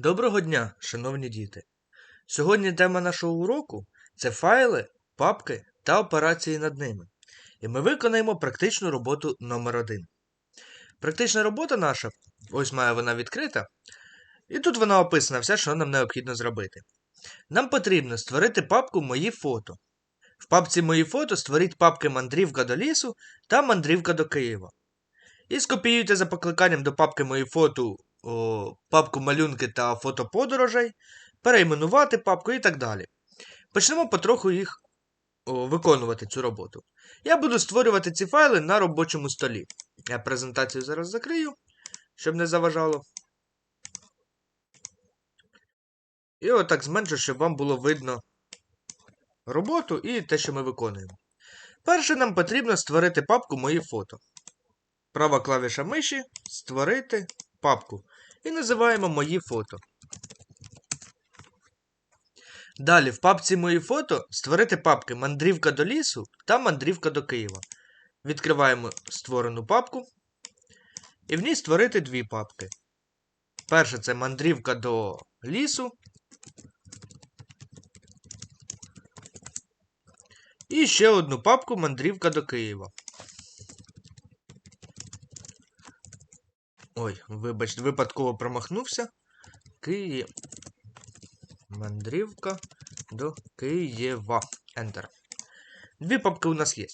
Доброго дня, шановні діти! Сьогодні тема нашого уроку це файли, папки та операції над ними. І ми виконаємо практичну роботу номер 1 Практична робота наша, ось має вона відкрита, і тут вона описана все, що нам необхідно зробити. Нам потрібно створити папку Мої фото. В папці Мої фото створіть папки Мандрівка до лісу та Мандрівка до Києва. І скопіюйте за покликанням до папки Мої фото о, папку малюнки та фото подорожей, перейменувати папку і так далі. Почнемо потроху їх о, виконувати цю роботу. Я буду створювати ці файли на робочому столі. Я презентацію зараз закрию, щоб не заважало. І отак зменшу, щоб вам було видно роботу і те, що ми виконуємо. Перше нам потрібно створити папку Мої фото. Права клавіша миші Створити папку. І називаємо Мої фото. Далі в папці Мої фото створити папки Мандрівка до лісу та Мандрівка до Києва. Відкриваємо створену папку. І в ній створити дві папки. Перша це мандрівка до лісу. І ще одну папку мандрівка до Києва. Ой, вибачте, випадково промахнувся. Київ. Мандрівка до Києва. Enter. Дві папки у нас є.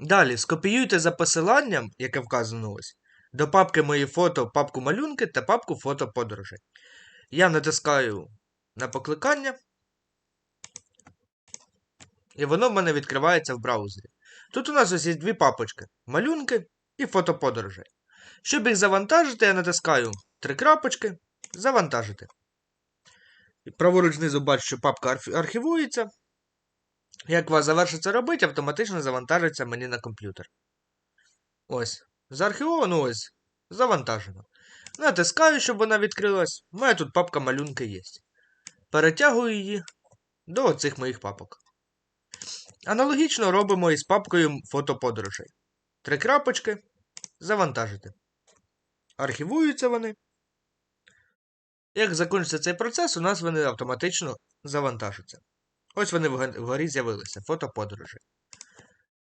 Далі скопіюйте за посиланням, яке вказано ось, до папки Мої фото, папку малюнки та папку фото подорожей. Я натискаю на покликання. І воно в мене відкривається в браузері. Тут у нас ось є дві папочки: малюнки і фото подорожей. Щоб їх завантажити, я натискаю три крапочки. Завантажити. Праворуч знизу бачу, що папка архівується. Як вас завершиться робити, автоматично завантажиться мені на комп'ютер. Ось. Заархівовано ось. Завантажено. Натискаю, щоб вона відкрилась. У мене тут папка малюнки є. Перетягую її до оцих моїх папок. Аналогічно робимо із папкою фотоподорожей. Три крапочки. Завантажити. Архівуються вони. Як закінчиться цей процес, у нас вони автоматично завантажаться. Ось вони вгорі з'явилися. Фото подорожі.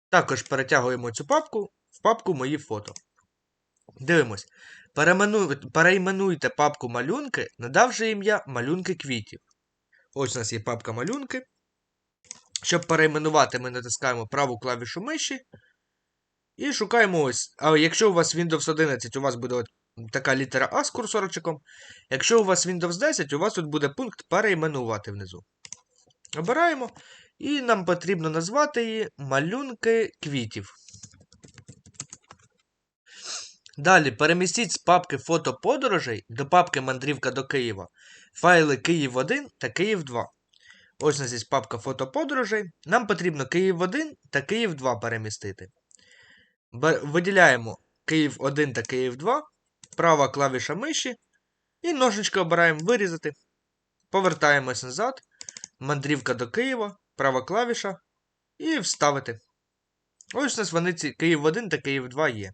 Також перетягуємо цю папку в папку Мої фото. Дивимось. Перейменуйте папку малюнки, надавши ім'я малюнки квітів. Ось у нас є папка малюнки. Щоб перейменувати, ми натискаємо праву клавішу миші. І шукаємо ось. А якщо у вас Windows 11, у вас буде от така літера А з курсорчиком. Якщо у вас Windows 10, у вас тут буде пункт перейменувати внизу. Обираємо. І нам потрібно назвати її малюнки квітів. Далі перемістіть з папки фото подорожей до папки Мандрівка до Києва файли Київ 1 та Київ 2. Ось у нас є папка фото подорожей. Нам потрібно Київ 1 та Київ 2 перемістити. Виділяємо Київ 1 та Київ 2, права клавіша миші. І ножички обираємо вирізати. Повертаємось назад. Мандрівка до Києва, права клавіша. І вставити. Ось у нас вони ці Київ 1 та Київ 2 є.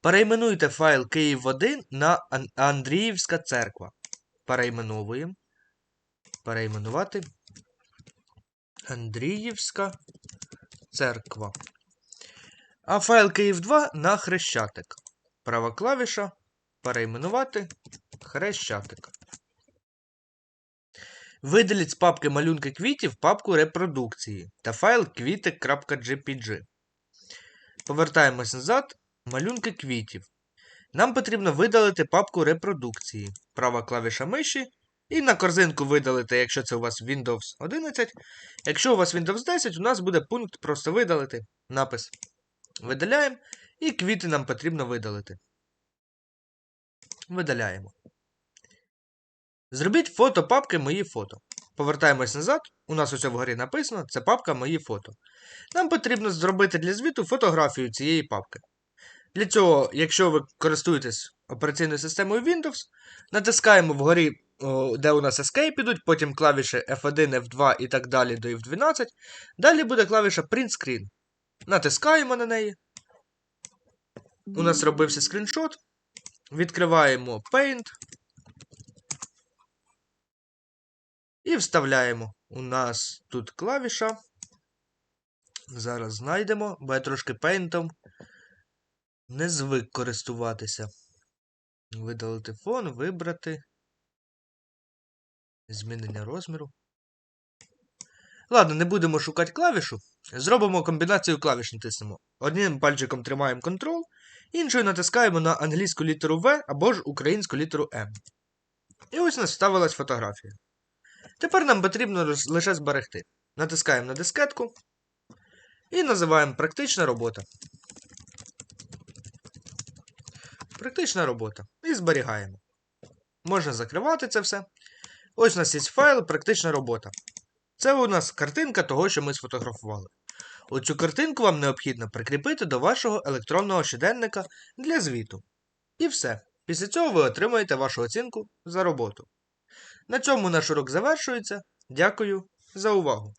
Перейменуйте файл Київ 1 на Андріївська церква. Перейменовуємо. Перейменувати. Андріївська церква. А файл Київ 2 на Хрещатик. Права клавіша. Перейменувати Хрещатик. Видаліть з папки малюнки квітів папку репродукції та файл квіти.jpg. Повертаємось назад. Малюнки квітів. Нам потрібно видалити папку репродукції. Права клавіша миші. І на корзинку видалити, якщо це у вас Windows 11. Якщо у вас Windows 10, у нас буде пункт просто видалити напис. Видаляємо. І квіти нам потрібно видалити. Видаляємо. Зробіть фото папки Мої фото. Повертаємось назад. У нас ось вгорі написано: це папка Мої фото. Нам потрібно зробити для звіту фотографію цієї папки. Для цього, якщо ви користуєтесь операційною системою Windows, натискаємо вгорі, де у нас Escape ідуть, потім клавіші F1, F2 і так далі до F12. Далі буде клавіша Print Screen. Натискаємо на неї. У нас робився скріншот. Відкриваємо Paint. І вставляємо. У нас тут клавіша. Зараз знайдемо, бо я трошки пейнтом не звик користуватися. Видалити фон, вибрати. Змінення розміру. Ладно, не будемо шукати клавішу. Зробимо комбінацію клавіш натиснемо. Одним пальчиком тримаємо Ctrl, іншою натискаємо на англійську літеру V або ж українську літеру M. І ось нас вставилась фотографія. Тепер нам потрібно лише зберегти. Натискаємо на дискетку і називаємо практична робота. Практична робота. І зберігаємо. Можна закривати це все. Ось у нас є файл практична робота. Це у нас картинка того, що ми сфотографували. Оцю картинку вам необхідно прикріпити до вашого електронного щоденника для звіту. І все. Після цього ви отримаєте вашу оцінку за роботу. На цьому наш урок завершується. Дякую за увагу!